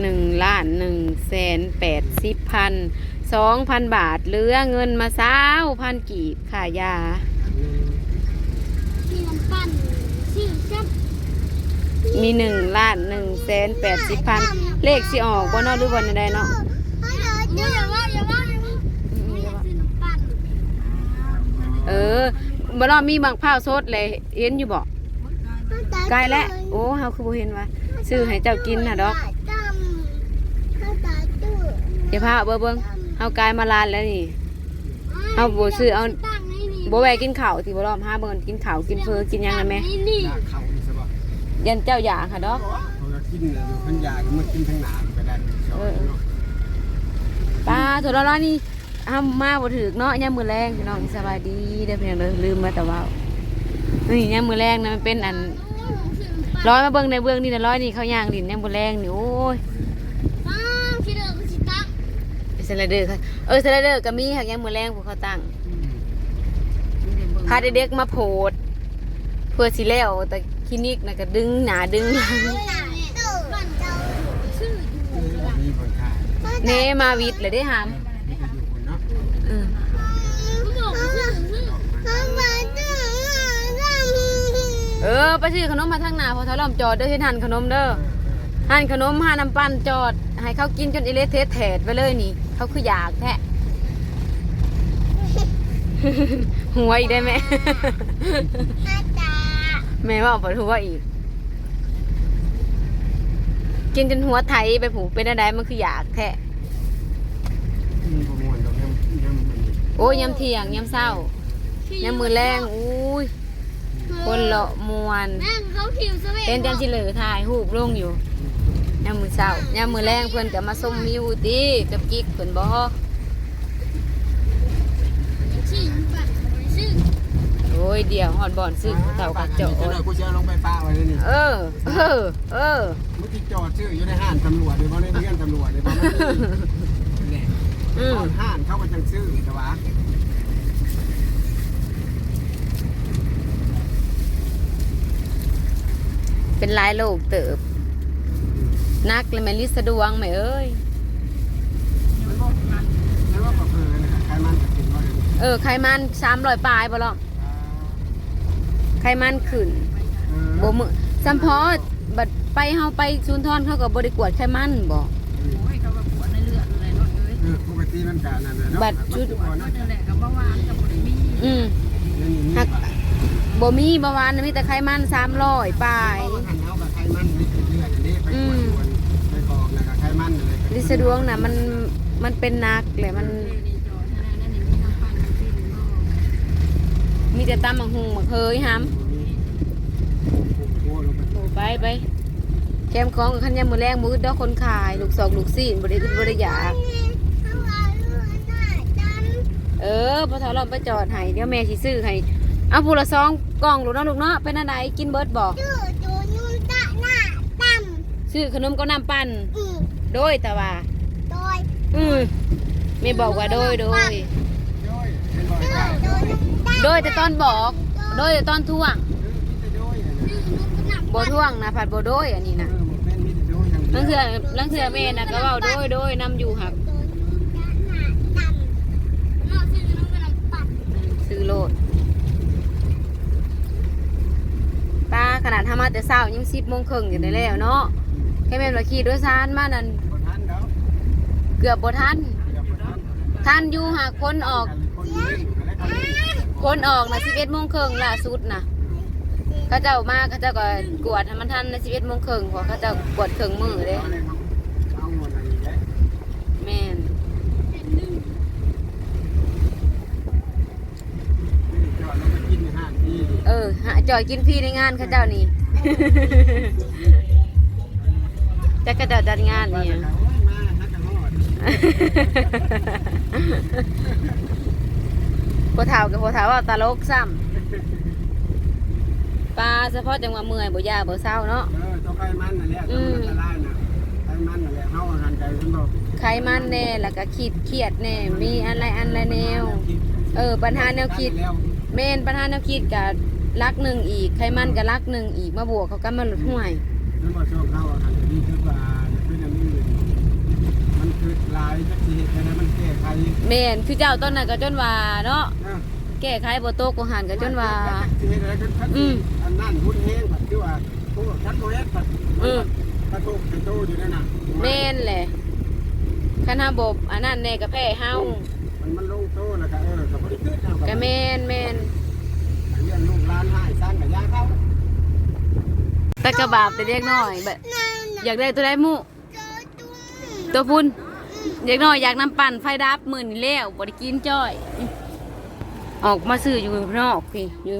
หนึ่งล้านหนึ่งแสนแปดสิบพันสองพันบาทเหลือเงินมาเศร้าพันกีบค่ายาที่น้ำปั่นชื่อจับมีหนึ่งล้านหนึ่งแสนแปดสิบพันเลขสิออกบ่เนาะหรือบ่ใดเนาะเดี๋ยวอย่าว่าอย่าว่าอย่าว่าชื่อน้ำปั่นเออบ่เนาะมีบางข้าวสดเลยเห็นอยู่บ่ใกล้แล้วโอ้เฮาคือบ่เห็นว่าซื้อให้เจ้ากินน่ะดอก เดี๋ยวพาเอาเบิ่งเบิ่งเฮากายมาลานแล้วนี่เอาบ่ซื้อเอาตั้งให้นี่บ่แวะกินข้าวที่บ่รอมหาเบิ่งกินข้าวกินเฟอกินหยังนะแม่นี่นี่อยากเข้าอีกซะบ่ยันเจ้าอยากค่ะดอกเขาก็กินเลยเพิ่นอยากมากินทางหน้าไปได้สอนเนาะป้าโทรศัพท์นี่ห้ามมาบ่ถึกเนาะยามมื้อแรงพี่น้องสบายดีเด้อเพียงเด้อลืมมาแต่ว่านี่ยามมื้อแรงนะมันเป็นอันร้อยมาเบิ่งในเบื้องนี่นะร้อยนี่เขาย่างดินยามมื้อแรงนี่โอ้ย ป้าคิดเดิมสิตั้ง สไลเดอร์ค่ะเออสไลเดอร์ก็มีค่ะยามมื้อแรงพวกเขาตั้งพาเด็กๆมาโพดเพื่อสิแล้วแต่คลินิกน่ะก็ดึงหน้าดึงหลังปั่นเจ้าชื่ออยู่มีคนขายเนมาวิทย์เลยได้หามนี่ก็อยู่คนเนาะเออเขาบอกชื่อชื่อเออไปซื้อขนมมาทางหน้าพอทะเลาะจอดเด้อเฮ็ดหันขนมเด้อหันขนมหาน้ำปั่นจอด ให้เขากินจนอิเละเทะแถดไปเลยนี่ เขาคืออยากแท้หัวอีกได้ไหมแม่ว่าปวดหัวอีก กินจนหัวไถไปผูกเป็นอะไรมันคืออยากแท้อืมบ่ม่วนดอกยำยำมันนี่โอ้ยยำเที่ยงยำเศร้ายำมือแรงอุ้ยคนเลาะมวนแม่งเขาผิวสเวเป็นจังสิเหลือถ่ายรูปลงอยู่ ยามมือเช้ายามมือแรงเพื่อนก็มาส้มมิวติกับกิ๊กเพื่อนบ่ชื่อโอ้ยเดี๋ยวฮอดบ่อนซื้อเต่ากระจอเดี๋ยกูจะเอาลงไปป้าไว้เลยนี่เออ เออ เออมึงที่จอดชื่ออยู่ในห้างตำรวจหรือว่าะในเรื่อนตำรวจหรือว่าะมันนี่อืมห้างเขาก็จังซื้อแต่ว่าเป็นลายโลกเติบ นักเลยแม่ลิสะดวงไหมเอ้ย มันว่ามันว่าประเพณีนะครับใครมันจะกินว่าอย่างนี้เออไขมันสามร้อยปลายบ่หรอกไขมันขึ้นเออบ่มือสัมพอบัดไปเฮาไปซูนทอนเขาก็บ่ได้กวดไขมันบ่โอ้ยเขาก็ปวดในเลือดอะไรเนาะเอ้ยเออปกติมันการนั่นน่ะเนาะบัตรชุดก่อนเนาะนั่นแหละกับเบาหวานกับบุหรี่มีอืมนี่นี่หักบัตรบ่มีเมื่อวานน่ะมีแต่ไขมันสามร้อยปลายเพราะว่าหันเอากับไขมั ไปกอกแล้วก็ไขมันอะไรก็ลิสะดวงนะมันมันเป็นนักเลยมันนี่จอดนั่นนั่นนี่มีน้ำปั่นน้ำจิ้มเนาะมีแต่ตำบักหุงบักเฮยหํโอ้ลงไปโอ้ไปไปแคมของกับขันยามมือแรงมือดอกคนขาย ลูกสองลูกสี่บริขึ้นบริยากเออพอถอเราไปจอดให้เดี๋ยวแม่สิซื้อให้เอาผู้ละสองกล่องลูกเนาะลูกเนาะเป็นอะไรกินเบิร์ดบอก ซื้อขนมก็น้ำปั่นโดยแต่ว่าอืมแม่บอกว่าโดยโดยโย้ยเป็นรอยกาโดยแต่ตอนบอก โดยแต่ตอนท่วงเออมีแต่โย้ยอันนี้บ่ท่วงนะผัดบ่โดยอันนี้เอนะอหมดเป็นมีแต่โย้ยอย่างลังเดีเถื่ยอวลังเถื่อแม่น่ะก็เว้าโดยโดยนำอยู่หักซื้อโลดป้าขนาดทำมาแต่เช้ายังสิบโมงครึ่งอยู่ได้แล้วเนาะ แค่แม่นว่าขี่ด้วยซานมานั่นบ่ทันเด้อเกือบบ่ทันเดี๋ยวบ่ทันทันอยู่หากคนออก คนเล่นอะไรกันเล่นคนออกนะสิบเอ็ดโมงครึ่งล่าสุดนะเขาเจ้ามาเขาเจ้าก็กวดให้มันทันในสิบเอ็ดโมงครึ่งเพราะเขาเจ้ากวดเครื่องมือเด้เอาเลยครับเอาหมดอะไรอย่างเงี้ยแม่นจอดแล้วก็กินในห้างที่เออหาจอยกินฟรีในงานเขาเจ้านี่ จะกระเจ้าจัดงานว่านี่จะยเอาไว้มาฮักกันฮอดพอเท้ากับพอเท้าว่าตลกซ้ำปลาเฉพาะจังหวะเมื่อยบ่ยาบ่เศร้าเนาะเออตัวไก่มันนั่นแหละตัวมันอันตรายน่ะไก่มันนั่นแหละเฮาหันไก่ขึ้นบ่ไขมันแน่แล้วก็ขีดเครียดแน่มีอะไรอันละแนว เออ ปัญหาแนวคิดแล้วแม่นปัญหาแนวคิดกับลักหนึ่งอีกไขมันกับลักหนึ่งอีกมาบวกเขากันมาลดห่วย นั่นบ่ช่วงเข้าหันดีคือว่าคือจะมีอื่นายจักสิเฮ็ดให้มันแก้ไขแม่นคือเจ้าต้นนั้นก็จนว่าเนาะเออแก้ไขบ่ตกบ่หันก็จนว่าสิเฮ็ดอะไรกันคันอืมอันนั้นหุ้นแห้งผัดคือว่าโอ้คันโบเฮ็ดผัดอืม กระโตกกระโตอยู่นั่นน่ะแม่นแหละคันหาบบ อันนั้นแน่ก็แพ้เฮามันมันลงโตแล้วก็เออก็บ่ได้ขึ้นเอาก็แม่นแม่น เลี้ยงลูกหลานให้สร้างกับยาเขา แต่กระบาปแต่เด็กน้อยแบบอยากได้ตัวใดหมู่เจอตุ้มตัวพุ่นเด็กน้อยอยากน้ำปั่นไฟดับมื้อนี้แล้วบ่ได้กินจ้อย ออกมาซื้ออยู่ข้างนอกพี่อยู่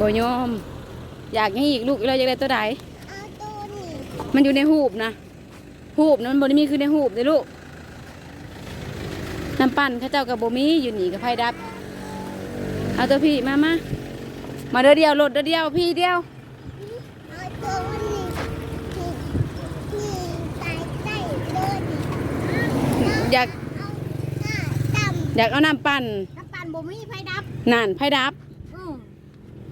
บ่ยอม อยากให้อีกลูกเราอยากได้ตัวใดเอาตัวนี้มันอยู่ในหูบนะหูบนะมันบนมีคือในหูบเลยลูกน้ำปั่นเข้าเจ้ากับโบมีอยู่หนีกับไฟดับ เอาตัวพี่มามา มาเดียวเดียวรถเดียวเดียวพี่เดียว เอาตัวนี้นี่นี่ใส่ใส่เลยนี่อยากเอาหน้าดำอยากเอาน้ำปั่นน้ำปั่นบ่มีไฟดับนั่นไฟดับ อือ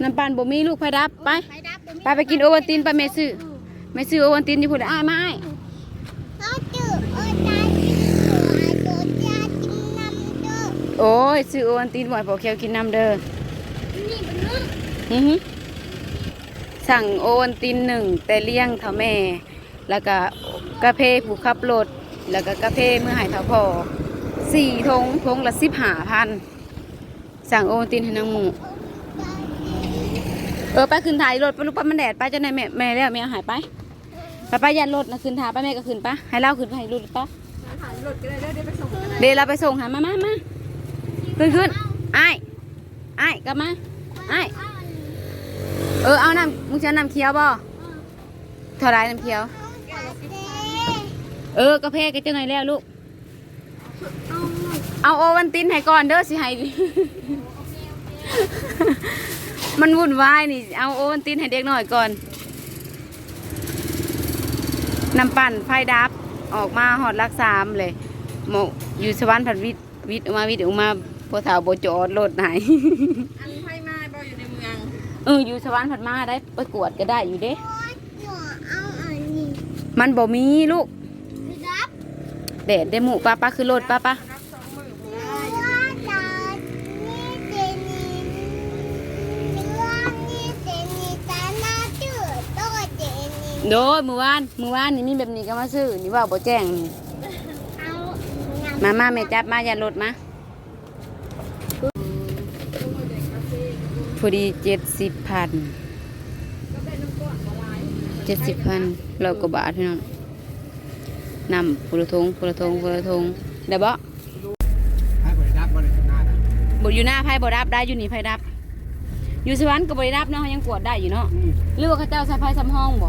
น้ำปั่นโบมีลูกไฟดับไป ไฟดับบ่มีไปไปกินโอวัลตินไปเมซื้อเมซื้อโอวัลตินอยู่พุ่นอ้ายมาอ้ายเอาจืดเอ้ยตายกินตัวไอ้ตัวจ้ากินน้ำเด้อโอ้ยซื้อโอวัลตินบ่อยพอเคียวกินน้ำเด้อนี่มันนึงอือหือ สั่งโอวัลตินหนึ่งแต่เลี้ยงเท่าแม่ แล้วก็กาเพผู้ขับรถแล้วก็กาเพเมื่อหายเท่าพอสี่ทงทงละสิบห้าพันสั่งโอวัลตินให้นางหมูเออไปขึ้นถ่ายรถไปลูกไปมันแดดไปจะไหนแม่แม่แล้วแม่เอาหายไปไปไปยันรถนะขึ้นถ่ายไปแม่ก็ขึ้นปะให้เล่าขึ้นไปรถปะถ่ายรถก็ได้เดี๋ยวไปส่งเดี๋ยวเราไปส่งหามามามาขึ้นขึ้นไอ้ไอ้กลับมาไอ้ เออเอาน้ำมึงจะเอาน้ำเคี้ยวบ่เท่าไรน้ำเคี้ยว เออกระเพกกันจังหน่อยแล้วลูก เอาโอวันตินให้ก่อนเด้อสิให้มันวุ่นวายนี่ เอาโอวันตินให้เด็กหน่อยก่อนน้ำปั่นไฟดับออกมาหอดรักสามเลยโมอยู่สวรรค์ผัดวิทย์วิทย์ออกมาวิทย์ออกมาพอถาวโบจอดรถไหน เอออยู่สวรรค์ผัดมาได้ไปกวดก็ได้อยู่เด้ เอาอันนี้มันบ่มีลูกไปรับแดดได้หมูป้าป้าคือรถป้าป้ารับสองมือเนื้อตานี่เจนี่เนื้อนี่เจนี่ตาหน้าจืดโตเจนี่โดยมือวานมือวานนี่มีแบบนี้ก็มาซื้อนี่ว่าบ่แจ้งนี่เอา มามาแม่จับมาอย่ารถมา พอดีเจ็ดสิบพันเจ็ดสิบพันเราก็บาทพี่น้องนำปุระทงปุระทงปุระทงเดี๋ยวบ่ให้บริดับบริษัทหน้านะบ่อยู่หน้าไพ่บ่รับได้อยู่นี่ไพ่รับ อยู่สวรรค์ก็บ่ได้รับเนาะเขายังกวดได้อยู่เนาะอืมหรือว่าเขาเจ้าใส่ไพ่ซ้ำห้องบ่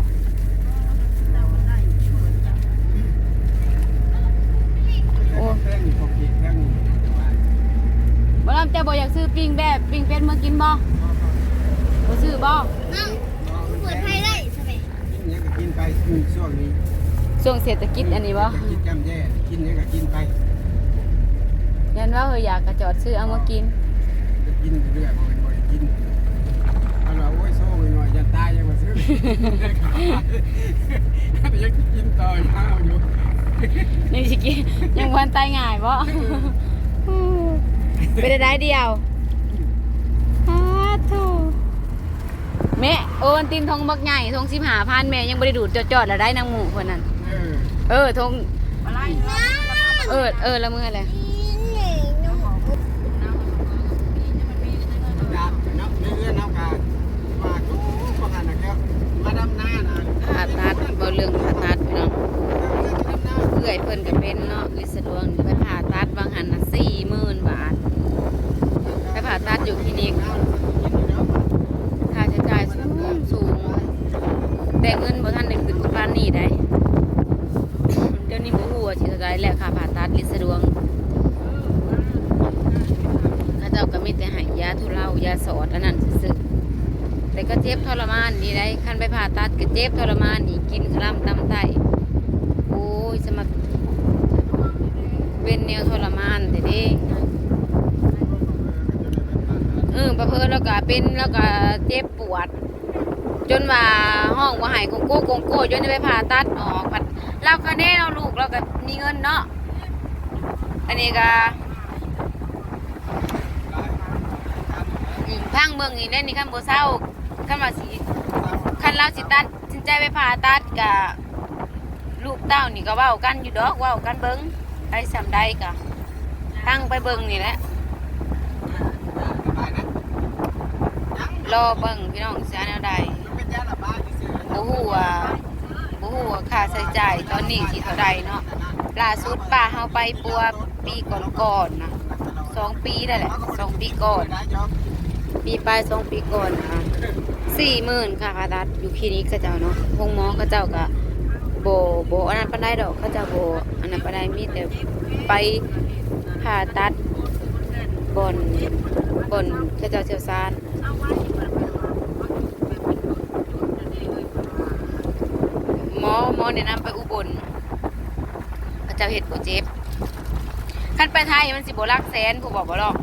โอ้แป้งนี่ปกติแป้งนี่ว่าบ่รับเจ้าบ่อยากซื้อปิ้งแบบปิ้งเป็ดมากินบ่บ่ ซื้อบ่เอาเปิดไฟได้ใช่ไหมกินเนี้ยก็กินไปอืมช่วงนี้ช่วงเศรษฐกิจอันนี้บ่กินแก้มแย่กินเนี้ยก็กินไปยันว่าเฮาอยากกระจอดซื้อเอามากินจะกินเรื่อยๆบ่เป็นบ่ได้กินเอาล่ะโอ้ยโซ่ไปหน่อยจะตายยังมาซื้อแต่ยังกินต่อยาวอยู่นี่สิกินยังวันตายง่ายบ่เป็นได้เดียวฮาทูแม่โอนตินทงบักใหญ่ทง15,000แม่ยังบ่ได้ดูดจอดๆแล้วได้นางหมูคนนั้น เออเออทงอะไรเออเออละมืออะไรดาบนับเรื่อยๆนับการมาทุกประการนะครับมาดำหน้านะผ่าตัดบ่เรื่องผ่าตัดพี่น้องดำหน้าเอื่อยเพิ่นก็เป็นเนาะลิสะดวงไปผ่าตัดบางหันน่ะ40,000บาทไปผ่าตัดอยู่คลินิกค่าใช้จ่ายสูงสูง แต่เงินบ่ทันได้ขึ้นปานนี้ได้ เดี๋ยวนี้บ่ฮู้ว่าสิเท่าใดแล้วค่าผ่าตัดลิสะดวงเขาเจ้าก็มีแต่ให้ยาทุเลายาสอดอันนั้นซื่อๆแต่ก็เจ็บทรมานนี่ได้คันไปผ่า ตัดก็เจ็บทรมานนี่กินคลำตำไตโอ้ยสมัครเป็นแนวทรมานแต่เด้เออประเพิ่นแล้วก็เป็นแล้วก็เจ็บปวด จนว่าห้องว่าหายโกโก้โกโก้จนได้ไปผ่าตัดออกผัดเราก็แน่เราลูกเราก็มีเงินเนาะอันนี้ก็พังเมืองนี่เล่นนี่ขั้นโบเศร้าขั้นว่าสิ ขั้นเราสิตัดสินใจไปผ่าตัดกับลูกเต้านี่ก็เว้ากันอยู่ดอกเว้ากันเบิ้งได้สำได้ก็ตั้งไปเบิ้งนี่แหละรอเบิ้งพี่น้องเสียแนวใดบ่ฮู้ว่าบ่ฮู้ว่าค่าใช้จ่ายตอนนี้สิเท่าใดเนาะล่าสุดป้าเฮาไปปัวปีก่อนๆนะสองปีได้แหละสองปีก่อนมปีปลายสองปีก่อนนะ สี่หมื่นค่ะค่าตัดอยู่คลินิกเขาเจ้าเนาะห้องหมอเขาเจ้าก็โบโบอันนั้นปานได้ดอกเขาเจ้าโบอันนั้นปานได้มีแต่ไปผ่าตัดบนบนเขาเจ้าเชียวชาญหมอหมอแนะนำไปอุบลเขาเจ้าเห็ดโบเจ็บคันไปไทยมันสิโบลักแสนผู้บอกบ่หรอก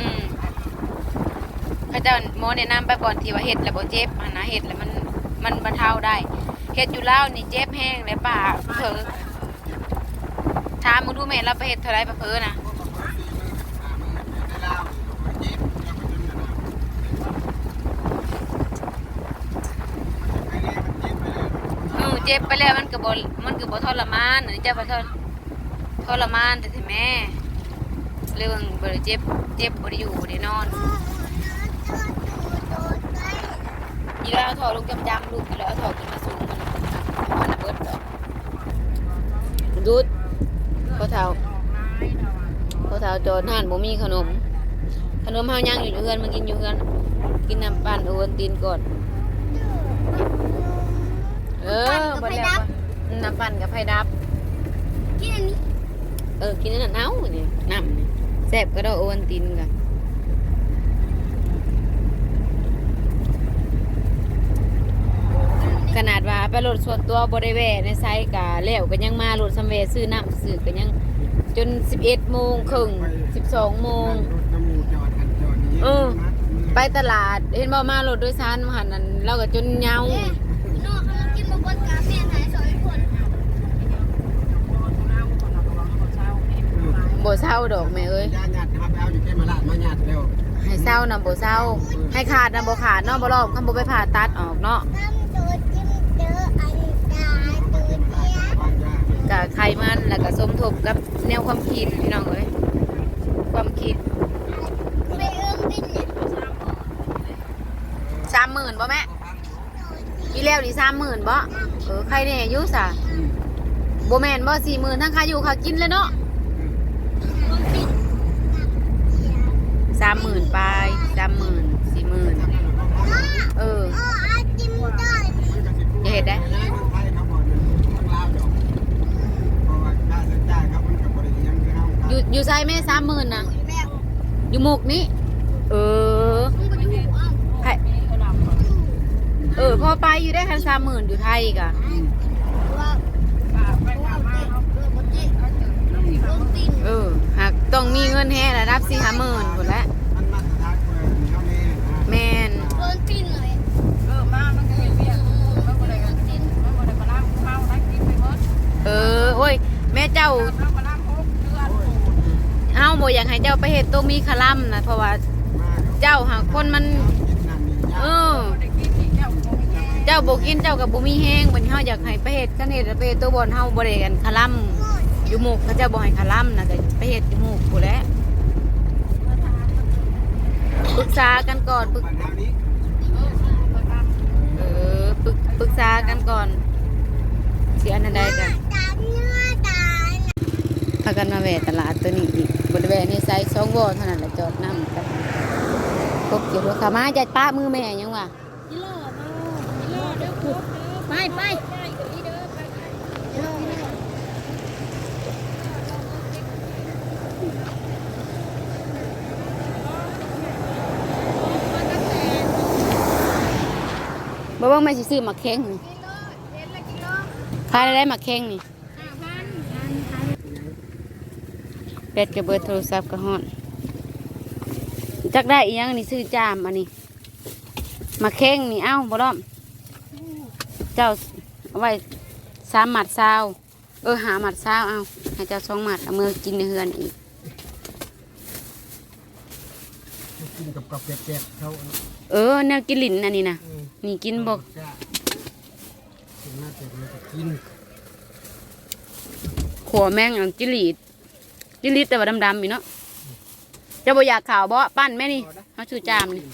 อืม เขาเจะหมอแนะนำไปก่อนที่ว่าเห็ดแล้วบ่เจ็บหันนะเห็ดแล้วมันมันบรรเทาได้เห็ดอยู่แล้วนี่เจ็บแห้งเลยป่าเผลอถามมึงดูแม่เราไปเห็ดเท่าไรปะเผลอนะเจ็บไปแล้วมันก็บมันก็บทรมานอันนี้เจ้าบทรทรมานแต่ที่แม่เรื่องบ่ได้เจ็บเจ็บบ่ได้อยู่บ่ได้นอน ยีแล้วเอาถอลูกจำจำลูกยีแล้วเอาถอขึ้นมาสูงมันมันระเบิดดอกดูดพ่อเฒ่าพ่อเฒ่าโจรห่านบ่มีขนม ขนมเฮายังอยู่เฮือนมากินอยู่เฮือนกินน้ำปั่นโอวัลตินก่อนเออบ่แล้วบ่น้ำปั่นกับไฟดับกินอันนี้เออกินนั่นเอาเนี่ยน้ำนี่แซ่บก็ได้โอวันตินกัน ขนาดว่าไปรถส่วนตัวบริเวณในไซต์กะแล้วก็ยังมารถซัมเวซื้อน้ำซื้อก็ยังจน 11โมงครึ่ง12โมงเออไปตลาดเห็นบ่มารถโดยสารมาหันนั้นเราก็จนเงาบ่เศร้าดอกแม่เอ้ยให้เศร้านะบ่เศร้าให้ขาดนะบ่ขาดเนาะบ่รอบคันบ่ไปผ่าตัดออกเนาะ น้ำตัวจิ้มเจออันตาตัวเนี้ย บ้านญาติ กับไขมันแล้วก็สมทบกับแนวความคิดพี่น้องเอ้ยความคิดไม่เอื้อมบินเนี่ยสามหมื่นบ่แม่อีแล้วนี่สามหมื่นบ่เออใครเนี่ยอายุสะบ่แม่นบ่สี่หมื่นทั้งค่าอยู่ค่ากินเลยเนาะสามหมื่นไปสามหมื่นสี่หมื่นเอออ๋ออาจิ้มได้อย่าเห็ดได้ อยู่อยู่ไซแม่สามหมื่นนะอยู่หมกนี้เออมึงก็อยู่อ้าวไเออพอไปอยู่ได้คันสามหมื่นอยู่ไทยกะเออหากต้องมีเงินแฮ่ระดับสี่ห้าหมื่นหมดแล้วเฮานี่แมนเออโอ้ย แม่เจ้าาบ่อยากให้เจ้าไปเฮ็ดตัวมีคลัมนะเพราะว่ามาเจ้าหากคนมันกินนั่นนี่เออบ่ได้กินอีกแล้วบ่มีแห้งเจ้าบ่กินเจ้ากับบ่มีแห้งบัดเฮาอยากให้ไปเฮ็ดคันเฮ็ดไปเฮ็ดตัวบอนเฮาบ่ได้กันคลัมอยู่หมุกเขาเจ้าบ่ให้คลัมนะก็ไปเฮ็ดอยู่หมุกพู้นแหละปรึกษากันก่อนปรึกบ้านเฮานี้เออปรึกปรึกษากันก่อนสิอันนั้นใดกันตาเนื้อตาพากันมาแวะตลาดตัวนี้อีก บริเวณในไซส์สองวอเท่านั้นแหละจอดน้ำกันพบเกี่ยวกับขามาจัดป้ามือแม่ยังวะไปไปบ่ว่าแม่สิซื้อมักแข้งนี่ขายได้มักแข้งนี่ แบตกับเบอร์โทรศัพท์ก็ฮอดจักได้อีหยังนี่ซื้อจามอันนี้ มาเข่งนี่เอ้าบ่ดอม เจ้าเอาไว้สามหมัดซาวเออหาหมัดซาวเอาให้เจ้าสองหมัดเอามือกินในเฮือนอีกกินกับกับแกะๆเขาเออแนวกินลิ้นอันนี้นะอืมนี่กินบอกจ้ากินมาแต่เราก็กินขัวแมงอย่างจิลีด จิลีดแต่ว่าดำๆอยู่เนาะเจะบ่อยากข่าวบ่ปั้นแม่นี่เขาชูจามนี่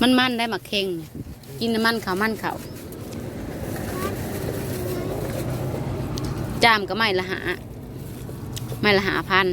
มันมันได้มาเข่งกินน้ำมันเขาวมันเขาวจามก็ไม่ละหาไม่ละหาพัน